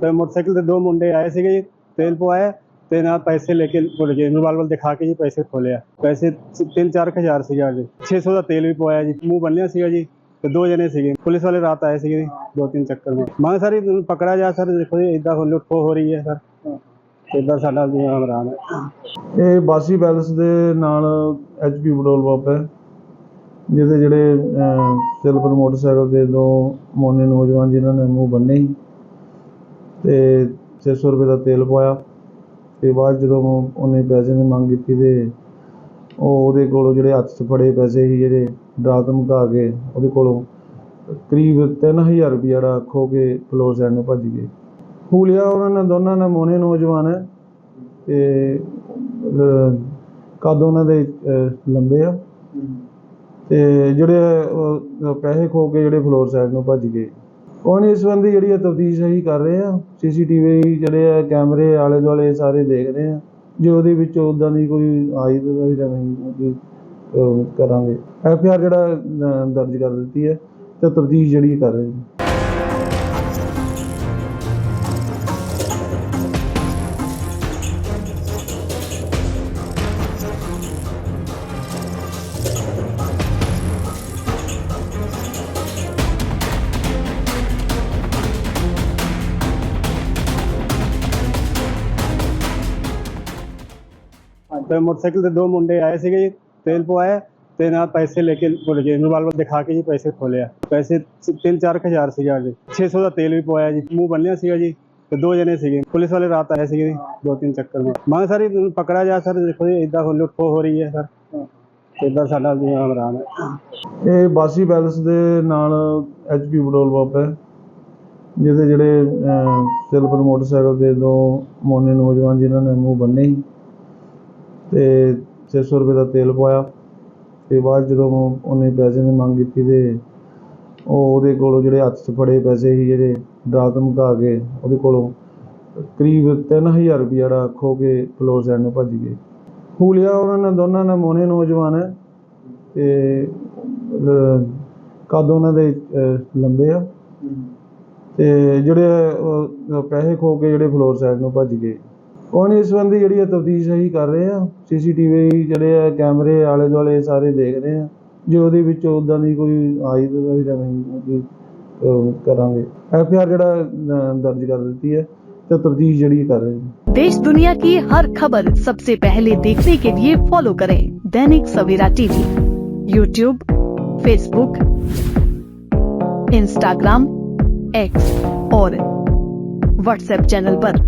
ਤੇ ਮੋਟਰਸਾਈਕਲ ਤੇ ਦੋ ਮੁੰਡੇ ਆਏ ਸੀਗੇ ਜੀ, ਤੇਲ ਪਵਾਇਆ ਤੇ ਨਾਲ ਪੈਸੇ ਲੈ ਕੇ ਭੁੱਲ ਗਏ ਰਿਵਾਲਵਰ ਦਿਖਾ ਕੇ ਜੀ ਪੈਸੇ ਖੋਲਿਆ। ਪੈਸੇ 3-4 ਸੀਗਾ ਜੀ। 600 ਦਾ ਤੇਲ ਵੀ ਪਵਾਇਆ ਜੀ, ਮੂੰਹ ਬੰਨਿਆ ਸੀਗਾ ਜੀ, ਤੇ ਦੋ ਜਣੇ ਸੀਗੇ। ਪੁਲਿਸ ਵਾਲੇ ਰਾਤ ਆਏ ਸੀਗੇ ਦੋ ਤਿੰਨ ਚੱਕਰ ਵਿੱਚ ਮੈਂ ਸਰ ਪਕੜਾ ਜਾ, ਸਰ, ਦੇਖੋ ਜੀ ਇਦਾਂ ਲੁੱਟ ਖੋਹ ਹੋ ਰਹੀ ਹੈ, ਸਰ। ਇਦਾਂ ਸਾਡਾ ਜੀ ਹਮਰਾਨ ਹੈ। ਇਹ ਬਾਸੀ ਪੈਲਸ ਦੇ ਨਾਲ ਐਚਪੀ ਪੈਟਰੋਲ ਪੰਪ ਹੈ, ਜਿਹਦੇ ਜਿਹੜੇ ਸਿਲਵਰ ਮੋਟਰਸਾਈਕਲ ਦੇ ਦੋ ਮੋਨੇ ਨੌਜਵਾਨ ਜਿਨ੍ਹਾਂ ਨੇ ਮੂੰਹ ਬੰਨੇ ਤੇ 600 ਰੁਪਏ ਦਾ ਤੇਲ ਪਵਾਇਆ। ਤੇ ਬਾਅਦ ਜਦੋਂ ਉਹਨੇ ਪੈਸੇ ਦੀ ਮੰਗ ਕੀਤੀ ਤੇ ਉਹ ਉਹਦੇ ਕੋਲੋਂ ਜਿਹੜੇ ਹੱਥ 'ਚ ਫੜੇ ਪੈਸੇ ਸੀ ਜਿਹੜੇ ਡਰਾ ਧਮਕਾ ਕੇ ਉਹਦੇ ਕੋਲੋਂ ਕਰੀਬ 3000 ਰੁਪਏ ਜਿਹੜਾ ਖੋ ਕੇ ਫਲੋਰ ਸਾਈਡ ਨੂੰ ਭੱਜ ਗਏ। ਹੂਲੀਆ ਉਹਨਾਂ ਨੇ ਦੋਨਾਂ ਨੇ ਮੋਨੇ ਨੌਜਵਾਨ ਹੈ ਤੇ ਅਹ, ਕੱਦ ਉਹਨਾਂ ਦੇ ਲੰਬੇ ਆ। ਤੇ ਜਿਹੜੇ ਪੈਸੇ ਖੋ ਕੇ ਜਿਹੜੇ ਫਲੋਰ ਸਾਈਡ ਨੂੰ ਭੱਜ ਗਏ। ਕੋਈ ਨਹੀਂ ਇਸ ਸੰਬੰਧੀ ਜਿਹੜੀ ਹੈ ਤਫਤੀਸ਼ ਅਸੀਂ ਕਰ ਰਹੇ ਆ ਸੀਸੀਟੀਵੀ ਜਿਹੜੇ ਆ ਕੈਮਰੇ ਆਲੇ ਦੁਆਲੇ ਸਾਰੇ ਦੇਖ ਰਹੇ ਆ ਜੇ ਉਹਦੇ ਵਿੱਚ ਉਦਾਂ ਦੀ ਕੋਈ ਆਈ ਤਾਂ ਅਸੀਂ ਅਹ, ਕਰਾਂਗੇ। ਐਫ ਆਰ ਜਿਹੜਾ ਅਹ, ਦਰਜ ਕਰ ਦਿੱਤੀ ਹੈ ਤੇ ਤਫਤੀਸ਼ ਜਿਹੜੀ ਕਰ ਰਹੇ ਨੇ। ਤੇ ਮੋਟਰਸਾਈਕਲ ਤੇ ਦੋ ਮੁੰਡੇ ਆਏ ਸੀਗੇ ਜੀ, ਤੇਲ ਪਵਾਇਆ ਤੇ ਨਾਲ ਪੈਸੇ ਲੈ ਕੇ ਭੁੱਲ ਗਏ। ਰਿਵਾਲਵਰ ਦਿਖਾ ਕੇ ਜੀ ਪੈਸੇ ਖੋਲਿਆ ਪੈਸੇ 3-4 ਸੀਗਾ ਜੀ। 600 ਦਾ ਤੇਲ ਵੀ ਪਵਾਇਆ ਜੀ। ਮੂੰਹ ਬੰਨਿਆ ਸੀਗਾ ਜੀ ਤੇ ਦੋ ਜਣੇ ਸੀਗੇ। ਪੁਲਿਸ ਵਾਲੇ ਰਾਤ ਆਏ ਸੀਗੇ ਦੋ ਤਿੰਨ ਚੱਕਰ ਵਿੱਚ ਮੈਂ ਸਰ ਇਹਨੂੰ ਪਕੜਾ ਜਾ ਸਰ? ਦੇਖੋ ਜੀ ਇਦਾਂ ਲੁੱਟ ਖੋਹ ਹੋ ਰਹੀ ਹੈ ਸਰ। ਇਦਾਂ ਸਾਡਾ ਜੀ ਹਮਰਾਨ ਹੈ। ਇਹ ਬਾਸੀ ਪੈਲਸ ਦੇ ਨਾਲ ਐਚਪੀ ਪੈਟਰੋਲ ਪੰਪ ਹੈ। ਜਿਹਦੇ ਜਿਹੜੇ ਸਿਲਵਰ ਮੋਟਰਸਾਈਕਲ ਦੇ ਦੋ ਮੋਨੇ ਨੌਜਵਾਨ ਜਿਨ੍ਹਾਂ ਨੇ ਮੂੰਹ ਬੰਨੇ ਤੇ 600 ਰੁਪਏ ਦਾ ਤੇਲ ਪਵਾਇਆ। ਤੇ ਬਾਅਦ ਜਦੋਂ ਉਹਨੇ ਪੈਸੇ ਦੀ ਮੰਗ ਕੀਤੀ ਤੇ ਉਹ ਉਹਦੇ ਕੋਲੋਂ ਜਿਹੜੇ ਹੱਥ 'ਚ ਫੜੇ ਪੈਸੇ ਸੀ ਜਿਹੜੇ ਡਰਾ ਧਮਕਾ ਕੇ ਉਹਦੇ ਕੋਲੋਂ ਕਰੀਬ 3000 ਰੁਪਏ ਜਿਹੜਾ ਖੋ ਕੇ ਫਲੋਰ ਸਾਈਡ ਨੂੰ ਭੱਜ ਗਏ। ਹੂਲੀਆ ਉਹਨਾਂ ਨੇ ਦੋਨਾਂ ਨੇ ਮੋਨੇ ਨੌਜਵਾਨ ਹੈ ਤੇ ਅਹ, ਕੱਦ ਉਹਨਾਂ ਦੇ ਲੰਬੇ ਆ। ਤੇ ਜਿਹੜੇ ਪੈਸੇ ਖੋ ਕੇ ਜਿਹੜੇ ਫਲੋਰ ਸਾਈਡ ਨੂੰ ਭੱਜ ਗਏ। ਕੋਈ ਨਹੀਂ ਇਸ ਸੰਬੰਧੀ ਜਿਹੜੀ ਹੈ ਤਫਤੀਸ਼ ਅਸੀਂ ਕਰ ਰਹੇ ਆ ਸੀਸੀਟੀਵੀ ਜਿਹੜੇ ਆ ਕੈਮਰੇ ਆਲੇ ਦੁਆਲੇ ਸਾਰੇ ਦੇਖ ਰਹੇ ਆ ਜੇ ਉਹਦੇ ਵਿੱਚ ਉਦਾਂ ਦੀ ਕੋਈ ਆਈ ਤਾਂ ਅਸੀਂ ਤਾਂ ਨਹੀਂ ਅੱਗੇ, ਅਹ, ਕਰਾਂਗੇ ਐਫ ਆਰ ਜਿਹੜਾ ਅਹ, ਦਰਜ ਕਰ ਦਿੱਤੀ ਹੈ ਤੇ ਤਫਤੀਸ਼ ਜਿਹੜੀ ਕਰ ਰਹੇ ਹਾਂ देश दुनिया की हर खबर सबसे पहले देखने के लिए फॉलो करें Dainik Savera TV YouTube Facebook Instagram X और व्हाट्सएप चैनल पर।